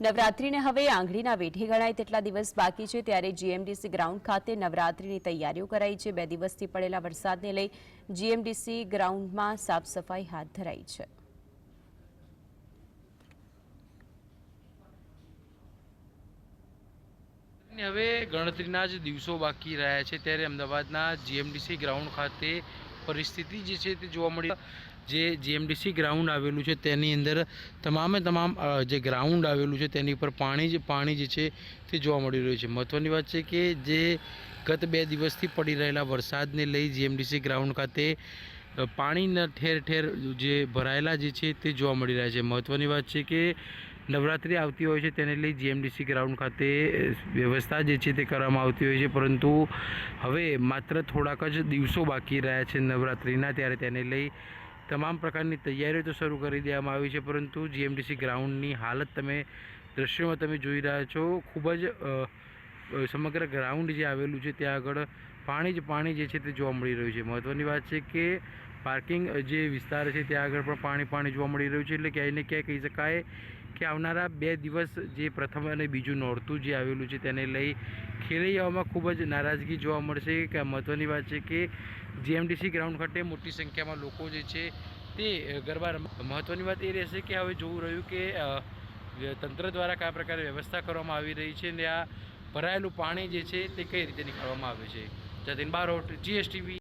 નવરાત્રીને હવે આંગળીના વેઢે ગણાય તેટલા દિવસ બાકી છે ત્યારે જીએમડીસી ગ્રાઉન્ડ ખાતે નવરાત્રીની તૈયારીઓ કરાઈ છે. બે દિવસથી પડેલા વરસાદને લઈ જીએમડીસી ગ્રાઉન્ડમાં સાફ હાથ ધરાઈ છે. હવે ગણતરીના જ દિવસો બાકી રહ્યા છે ત્યારે અમદાવાદના જીએમડીસી ગ્રાઉન્ડ ખાતે પરિસ્થિતિ જે છે તે જોવા મળી. જે જીએમડીસી ગ્રાઉન્ડ આવેલું છે તેની અંદર તમામે તમામ જે ગ્રાઉન્ડ આવેલું છે તેની ઉપર પાણી જે પાણી જે છે તે જોવા મળી રહ્યું છે. મહત્ત્વની વાત છે કે જે ગત બે દિવસથી પડી રહેલા વરસાદને લઈ જીએમડીસી ગ્રાઉન્ડ ખાતે પાણીના ઠેર ઠેર જે ભરાયેલા જે છે તે જોવા મળી રહ્યા છે. મહત્ત્વની વાત છે કે નવરાત્રિ આવતી હોય છે તેને લઈ જીએમડીસી ગ્રાઉન્ડ ખાતે વ્યવસ્થા જે છે તે કરવામાં આવતી હોય છે. પરંતુ હવે માત્ર થોડાક જ દિવસો બાકી રહ્યા છે નવરાત્રિના, ત્યારે તેને લઈ તમામ પ્રકારની તૈયારીઓ તો શરૂ કરી દેવામાં આવી છે. પરંતુ જીએમડીસી ગ્રાઉન્ડની હાલત તમે દ્રશ્યોમાં તમે જોઈ રહ્યા છો. ખૂબ જ સમગ્ર ગ્રાઉન્ડ જે આવેલું છે, ત્યાં આગળ પાણી જ પાણી જે છે તે જોવા મળી રહ્યું છે. મહત્ત્વની વાત છે કે પાર્કિંગ જે વિસ્તાર છે, ત્યાં આગળ પણ પાણી પાણી જોવા મળી રહ્યું છે. એટલે ક્યાંય ને ક્યાંય કહી શકાય કે આવનારા બે દિવસ જે પ્રથમ અને બીજું નોરતું જે આવેલું છે, તેને લઈ ખેલૈયાઓમાં ખૂબ જ નારાજગી જોવા મળશે. કે મહત્ત્વની વાત છે કે જીએમડીસી ગ્રાઉન્ડ ખાતે મોટી સંખ્યામાં લોકો જે છે તે ગરબા મહત્ત્વની વાત એ રહેશે કે હવે જોવું રહ્યું કે તંત્ર દ્વારા કયા પ્રકારે વ્યવસ્થા કરવામાં આવી રહી છે ને આ ભરાયેલું પાણી જે છે તે કઈ રીતે નીકાળવામાં આવે છે? જતીન બારોટ જીએસટીવી